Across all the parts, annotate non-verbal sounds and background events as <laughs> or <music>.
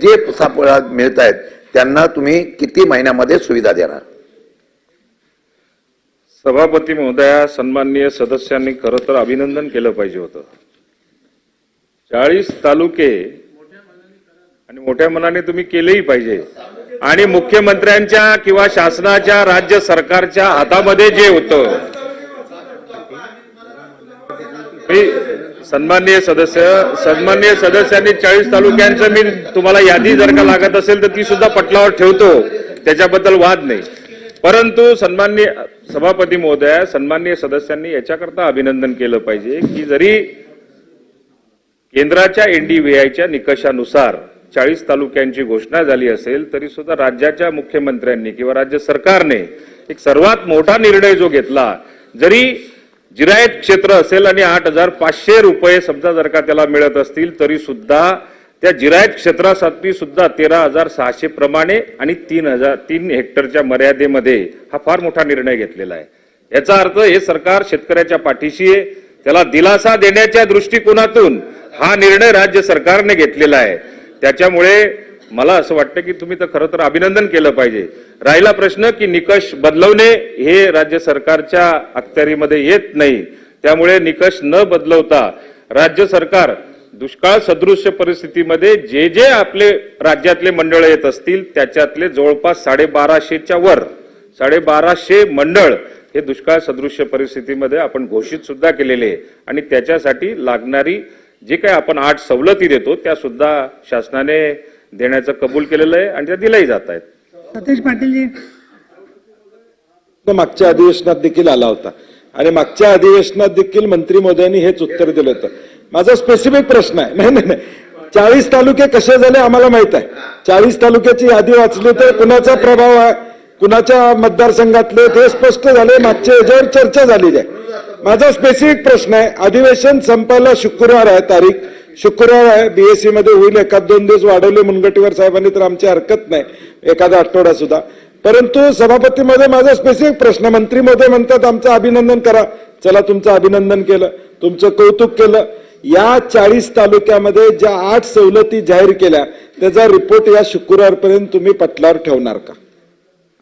जे सापळा मिळत आहेत त्यांना तुम्ही किती महिन्यामध्ये सुविधा देणार? सभापती महोदया सन्माननीय सदस्यांनी खरं तर अभिनंदन केलं पाहिजे होतं. चाळीस तालुके आणि मोठ्या मनाने तुम्ही केलेही पाहिजे. आणि मुख्यमंत्र्यांच्या किंवा शासनाच्या राज्य सरकारच्या हातामध्ये जे होतं. सन्माननीय सदस्य सन्माननीय सदस्यांनी चाळीस तालुक्यांचं मी तुम्हाला यादी जर का लागत असेल तर ती सुद्धा पटलावर ठेवतो. त्याच्याबद्दल वाद नाही. परंतु सन्माननीय सभापती महोदया सन्माननीय सदस्यांनी याच्याकरता अभिनंदन केलं पाहिजे की जरी केंद्राच्या एनडीव्हीआयच्या निकषानुसार चाळीस तालुक्यांची घोषणा झाली असेल तरी सुद्धा राज्याच्या मुख्यमंत्र्यांनी किंवा राज्य सरकारने एक सर्वात मोठा निर्णय जो घेतला जरी जिरायत क्षेत्र असेल आणि आठ हजार पाचशे रुपये समजा जर का त्याला मिळत असतील तरी सुद्धा त्या जिरायत क्षेत्रासाठी सुद्धा तेरा हजार सहाशे प्रमाणे आणि तीन हजार तीन हेक्टरच्या मर्यादेमध्ये हा फार मोठा निर्णय घेतलेला आहे. याचा अर्थ हे सरकार शेतकऱ्याच्या पाठीशी आहे. त्याला दिलासा देण्याच्या दृष्टिकोनातून हा निर्णय राज्य सरकारने घेतलेला आहे. त्याच्यामुळे मला असं वाटतं की तुम्ही तर खरं तर अभिनंदन केलं पाहिजे. राहिला प्रश्न की निकष बदलवणे हे राज्य सरकारच्या अखत्यारीमध्ये येत नाही. त्यामुळे निकष न बदलवता राज्य सरकार दुष्काळ सदृश्य परिस्थितीमध्ये जे जे आपले राज्यातले मंडळ येत असतील त्याच्यातले जवळपास साडेबाराशेच्या वर साडेबाराशे मंडळ हे दुष्काळ सदृश्य परिस्थितीमध्ये आपण घोषित सुद्धा केलेले आहे. आणि त्याच्यासाठी लागणारी जे काही आपण आठ सवलती देतो त्या सुद्धा शासनाने देण्याचं कबूल केलेलं आहे आणि त्या दिल्याही जात आहेत. सतीश पाटीलजी. तो मागच्या अधिवेशनात देखील आला होता. आणि मागच्या अधिवेशनात देखील मंत्री महोदयांनी हेच उत्तर दिलं होतं. माझा स्पेसिफिक प्रश्न आहे. नाही नाही नाही. चाळीस तालुके कसे झाले आम्हाला माहीत आहे. चाळीस तालुक्याची यादी वाचली तर कुणाचा प्रभाव आहे? कुणाच्या मतदारसंघातले ते स्पष्ट झाले. मागच्या याच्यावर चर्चा झालेली आहे. माझा स्पेसिफिक प्रश्न आहे. अधिवेशन संपायला शुक्रवार आहे तारीख. शुक्रवार आहे बीएससी मध्ये होईल एखाद दोन दिवस वाढवले मुनगटीवर साहेबांनी तर आमची हरकत नाही एखादा आठवडा सुद्धा. परंतु सभापतीमध्ये माझा स्पेसिफिक प्रश्न मंत्री महोदय म्हणतात आमचं अभिनंदन करा. चला तुमचं अभिनंदन केलं तुमचं कौतुक केलं. या चाळीस तालुक्यामध्ये ज्या आठ सवलती जाहीर केल्या त्याचा रिपोर्ट या शुक्रवारपर्यंत तुम्ही पटलावर ठेवणार का?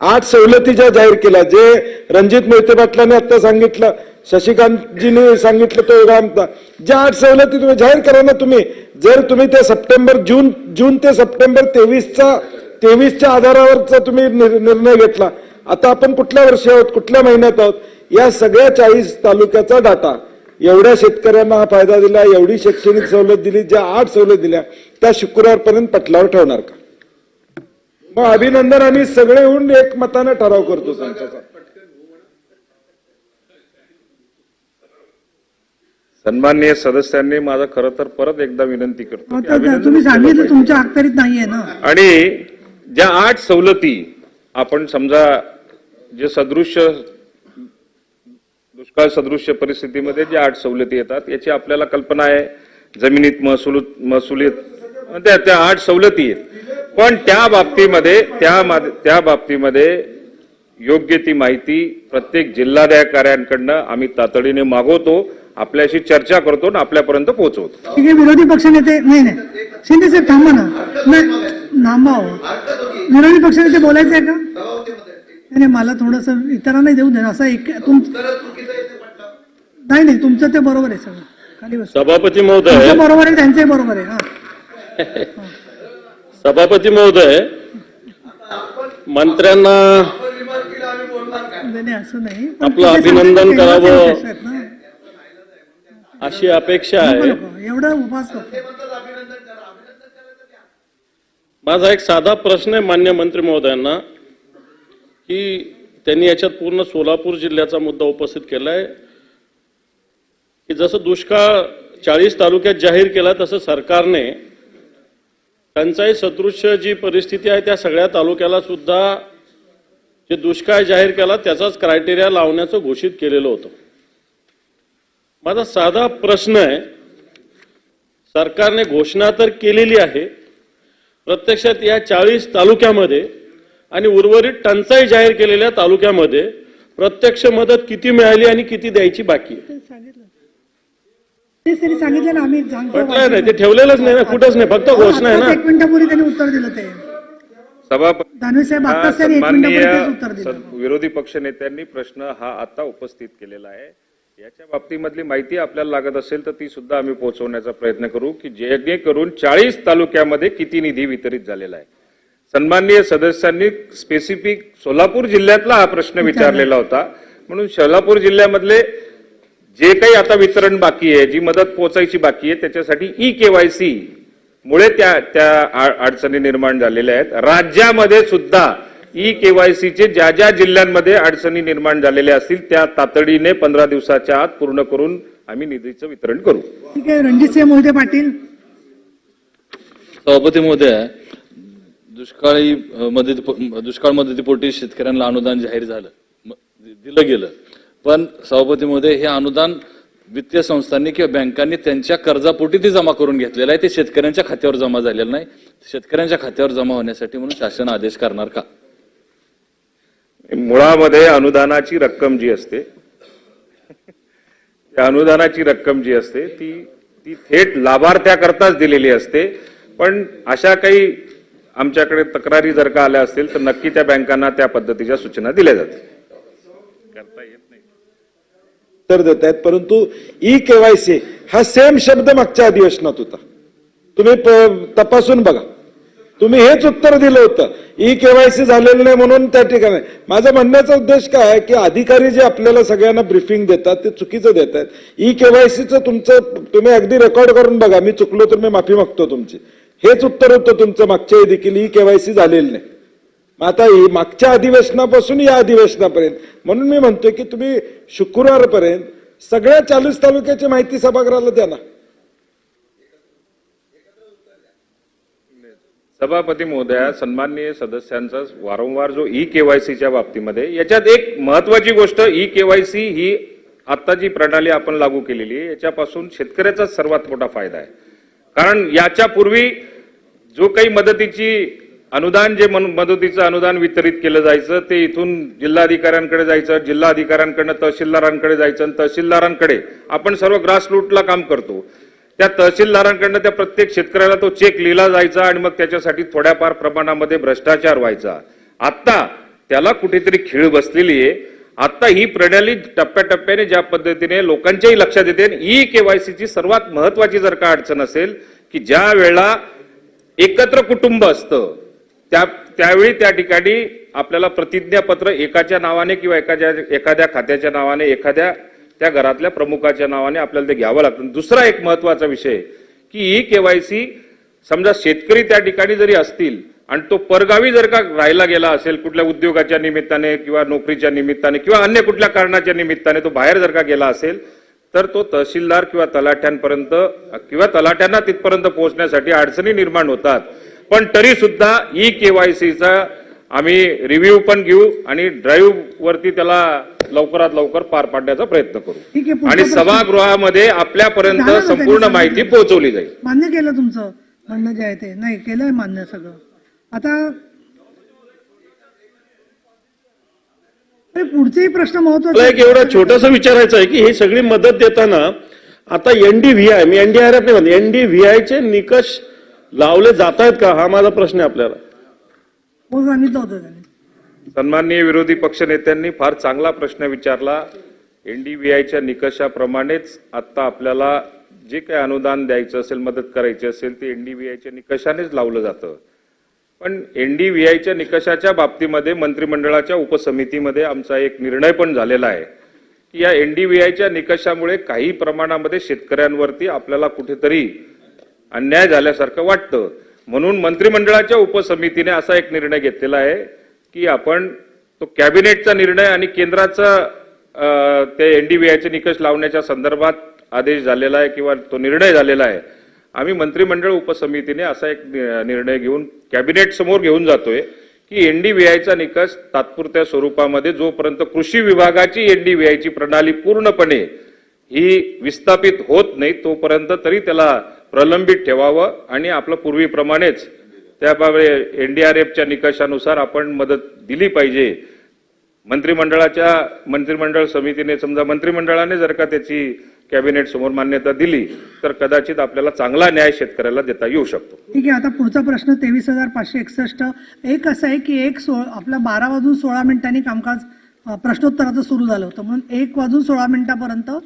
आठ सवलती ज्या जाहीर केल्या जे रणजित मोहिते पाटलांनी आता सांगितलं शशिकांतजीने सांगितलं तो योगांत ज्या आठ सवलती तुम्ही जाहीर करा ना तुम्ही जर तुम्ही त्या सप्टेंबर जून जून ते सप्टेंबर तेवीसचा तेवीसच्या आधारावरचा तुम्ही निर्णय घेतला. आता आपण कुठल्या वर्षी आहोत कुठल्या महिन्यात आहोत या सगळ्या चाळीस तालुक्याचा डाटा. एवढ्या शेतकऱ्यांना हा फायदा दिला एवढी शैक्षणिक सवलत दिली ज्या आठ सवलत दिल्या त्या शुक्रवारपर्यंत पटलावर ठेवणार का? मग अभिनंदन आम्ही सगळे होऊन एक मताने ठराव करतो त्यांच्याचा. सन्माननीय सदस्यांनी माझं खरं तर परत एकदा विनंती करतो की अभिनंदन तुम्ही केलं सांगितलं पाहिजे. तुमच्या अखत्यारीत नाहीये ना. आणि ज्या आठ सवलती आपण समजा जे सदृश्य दुष्काळ सदृश्य परिस्थितीमध्ये ज्या आठ सवलती येतात याची आपल्याला कल्पना आहे. जमिनीत महसूल महसुलीत त्या त्या आठ सवलती आहेत. पण त्या बाबतीमध्ये त्या त्या बाबतीमध्ये योग्य ती माहिती प्रत्येक जिल्हाधिकाऱ्यांकडनं आम्ही तातडीने मागवतो आपल्याशी चर्चा करतो आणि आपल्यापर्यंत पोहोचवतो. ठीक आहे विरोधी पक्षनेते नाही नाही. शिंदे साहेब थांबा ना. नाही थांबा हो. विरोधी पक्षनेते बोलायचं आहे का? नाही नाही, मला थोडस इतरांना देऊ दे ना. असं एक तुम नाही नाही तुमचं ते बरोबर आहे सगळं. खाली बस. सभापती महोदय. बरोबर आहे त्यांचंही बरोबर आहे. हा. <laughs> सभापती महोदय मंत्र्यांना असं नाही आपलं अभिनंदन करावं. अशी अपेक्षा आहे. एवढा उपास. माझा एक साधा प्रश्न आहे मान्य मंत्री महोदयांना की त्यांनी याच्यात पूर्ण सोलापूर जिल्ह्याचा मुद्दा उपस्थित केलाय की जसं दुष्काळ चाळीस तालुक्यात जाहीर केला तसं सरकारने टंचाई सदृश्य जी परिस्थिती आहे त्या सगळ्या तालुक्याला सुद्धा जे दुष्काळ जाहीर केला त्याचाच क्रायटेरिया लावण्याचं घोषित केलेलं होतं. माझा साधा प्रश्न आहे सरकारने घोषणा तर केलेली आहे प्रत्यक्षात या चाळीस तालुक्यामध्ये आणि उर्वरित टंचाई जाहीर केलेल्या तालुक्यामध्ये प्रत्यक्ष मदत किती मिळाली आणि किती द्यायची बाकी आहे? तेच त्यांनी सांगितलं ना आम्ही. सांगतो म्हटलं नाही ते ठेवलेलंच नाही ना कुठंच नाही फक्त घोषणा आहे आत्ताच ना एक मिनिटापूर्वी त्यांनी उत्तर दिलं ते. सभापती दानवे साहेब हा आत्ताच त्यांनी एक सन्माननीय मिनिटापूर्वी तेच उत्तर दिलं. स- विरोधी पक्षनेत्यांनी प्रश्न हा आता उपस्थित केलेला आहे. याच्या बाबतीमधली माहिती आपल्याला लागत असेल तर ती सुद्धा आम्ही पोहोचवण्याचा प्रयत्न करू की जेणेकरून चाळीस तालुक्यामध्ये किती निधी वितरित झालेला आहे. सन्माननीय सदस्यांनी स्पेसिफिक सोलापूर जिल्ह्यातला हा प्रश्न विचारलेला होता. म्हणून सोलापूर जिल्ह्यामधले जे काही आता वितरण बाकी आहे जी मदत पोहोचायची बाकी आहे त्याच्यासाठी ई केवायसी मुळे त्या त्या अडचणी निर्माण झालेल्या आहेत. राज्यामध्ये सुद्धा ई केवायसीचे ज्या ज्या जिल्ह्यांमध्ये अडचणी निर्माण झालेल्या असतील त्या तातडीने पंधरा दिवसाच्या आत पूर्ण करून आम्ही निधीचं वितरण करू. ठीक आहे रणजितसिंह मोहिते पाटील. सभापती महोदय दुष्काळी मदती दुष्काळ मदतीपोटी शेतकऱ्यांना अनुदान जाहीर झालं. दिलं गेलं. पण सभापती महोदय हे अनुदान वित्तीय संस्थांनी किंवा बँकांनी त्यांच्या कर्जापोटी ते जमा करून घेतलेलं आहे. ते शेतकऱ्यांच्या खात्यावर जमा झालेलं नाही. शेतकऱ्यांच्या खात्यावर जमा होण्यासाठी म्हणून शासन आदेश करणार का? मुळामध्ये अनुदानाची रक्कम जी असते त्या अनुदानाची रक्कम जी असते ती ती थेट लाभार्थ्याकरताच दिलेली असते. पण अशा काही आमच्याकडे तक्रारी जर का आल्या असतील तर नक्की त्या बँकांना त्या पद्धतीच्या सूचना दिल्या जातील. करता येत उत्तर देत आहेत परंतु ई केवायसी हा सेम शब्द मागच्या अधिवेशनात होता. तुम्ही तपासून बघा. तुम्ही हेच उत्तर दिलं होतं. ई केवायसी झालेलं नाही म्हणून त्या ठिकाणी. माझा म्हणण्याचा उद्देश काय आहे की अधिकारी जे आपल्याला सगळ्यांना ब्रिफिंग देतात ते चुकीचं देत आहेत. ई केवायसीचं तुमचं तुम्ही अगदी रेकॉर्ड करून बघा. मी चुकलो तर मी माफी मागतो तुमची. हेच उत्तर होतं तुमचं मागच्या देखील ई केवायसी झालेलं नाही. मग आता ही मागच्या अधिवेशनापासून या अधिवेशनापर्यंत. म्हणून मी म्हणतोय की तुम्ही शुक्रवारपर्यंत सगळ्या चाळीस तालुक्याची माहिती सभागृहाला द्या ना. सभापती महोदया सन्माननीय सदस्यांचा वारंवार जो ई केवायसीच्या बाबतीमध्ये याच्यात एक महत्वाची गोष्ट ई केवायसी ही आता जी प्रणाली आपण लागू केलेली आहे याच्यापासून शेतकऱ्याचा सर्वात मोठा फायदा आहे. कारण याच्या पूर्वी जो काही मदतीची अनुदान जे मदतीचं अनुदान वितरित केलं जायचं ते इथून जिल्हाधिकाऱ्यांकडे जायचं जिल्हाधिकाऱ्यांकडनं तहसीलदारांकडे जायचं आणि तहसीलदारांकडे आपण सर्व ग्रासरूटला काम करतो. त्या तहसीलदारांकडनं त्या प्रत्येक शेतकऱ्याला तो चेक लिहिला जायचा आणि मग त्याच्यासाठी थोड्याफार प्रमाणामध्ये भ्रष्टाचार व्हायचा. आत्ता त्याला कुठेतरी खीळ बसलेली आहे. आत्ता ही प्रणाली टप्प्याटप्प्याने ज्या पद्धतीने लोकांच्याही लक्षात येते ई केवायसीची सर्वात महत्वाची जर का अडचण असेल की ज्या वेळेला एकत्र कुटुंब असतं त्या त्यावेळी त्या ठिकाणी आपल्याला प्रतिज्ञापत्र एकाच्या नावाने किंवा एखाद्या एखाद्या खात्याच्या नावाने एखाद्या त्या घरातल्या प्रमुखाच्या नावाने आपल्याला ते घ्यावं लागतं. दुसरा एक महत्त्वाचा विषय की ई केवायसी समजा शेतकरी त्या ठिकाणी जरी असतील आणि तो परगावी जर का राहायला गेला असेल कुठल्या उद्योगाच्या निमित्ताने किंवा नोकरीच्या निमित्ताने किंवा अन्य कुठल्या कारणाच्या निमित्ताने तो बाहेर जर का गेला असेल तर तो तहसीलदार किंवा तलाठ्यांपर्यंत किंवा तलाठ्यांना तिथपर्यंत पोहोचण्यासाठी अडचणी निर्माण होतात. पण तरी सुद्धा ई केवायसीचा आम्ही रिव्ह्यू पण घेऊ आणि ड्राईव्ह वरती त्याला लवकरात लवकर पार पाडण्याचा प्रयत्न करू. आणि. सभागृहामध्ये आपल्यापर्यंत संपूर्ण. माहिती पोहोचवली जाईल. मान्य केलं तुमचं? म्हणणं जे आहे ते? नाही केलंय मान्य सगळं. आता पुढचेही प्रश्न महत्त्वाचे एक एवढं छोटंसं विचारायचं आहे की ही सगळी मदत देताना आता एनडीव्हीआय मी एनडीआरएफ नाही म्हणते एनडीव्हीआयचे निकष लावले जात आहेत का? हा माझा प्रश्न आहे आपल्याला. हो सांगितलं होतं त्यांनी. सन्माननीय विरोधी पक्षनेत्यांनी फार चांगला प्रश्न विचारला. एनडीबीआयच्या निकषाप्रमाणेच आता आपल्याला जे काही अनुदान द्यायचं असेल मदत करायची असेल ते एनडीबीआयच्या निकषानेच लावलं जातं. पण एनडीव्हीआयच्या निकषाच्या बाबतीमध्ये मंत्रिमंडळाच्या उपसमितीमध्ये आमचा एक निर्णय पण झालेला आहे की या एनडीव्हीआयच्या निकषामुळे काही प्रमाणामध्ये शेतकऱ्यांवरती आपल्याला कुठेतरी अन्याय झाल्यासारखं वाटतं. म्हणून मंत्रिमंडळाच्या उपसमितीने असा एक निर्णय घेतलेला आहे की आपण तो कॅबिनेटचा निर्णय आणि केंद्राचा ते एनडीबीआयचे निकष लावण्याच्या संदर्भात आदेश झालेला आहे किंवा तो निर्णय झालेला आहे. आम्ही मंत्रिमंडळ उपसमितीने असा एक निर्णय घेऊन कॅबिनेट समोर घेऊन जातोय की एनडीबीआयचा निकष तात्पुरत्या स्वरूपामध्ये जोपर्यंत कृषी विभागाची एनडीबीआयची प्रणाली पूर्णपणे ही विस्थापित होत नाही तोपर्यंत तरी त्याला प्रलंबित ठेवावं आणि आपलं पूर्वीप्रमाणेच त्याबाबत एनडीआरएफच्या निकषानुसार आपण मदत दिली पाहिजे. मंत्रिमंडळाच्या मंत्रिमंडळ समितीने समजा मंत्रिमंडळाने जर का त्याची कॅबिनेट समोर मान्यता दिली तर कदाचित आपल्याला चांगला न्याय शेतकऱ्याला देता येऊ शकतो. ठीक आहे आता पुढचा प्रश्न तेवीस हजार पाचशे एकसष्ट. एक असं आहे की एक सो आपल्या बारा वाजून सोळा मिनिटांनी कामकाज अ, प्रश्नोत्तराचं सुरू झालं होतं. म्हणून एक वाजून सोळा मिनिटापर्यंत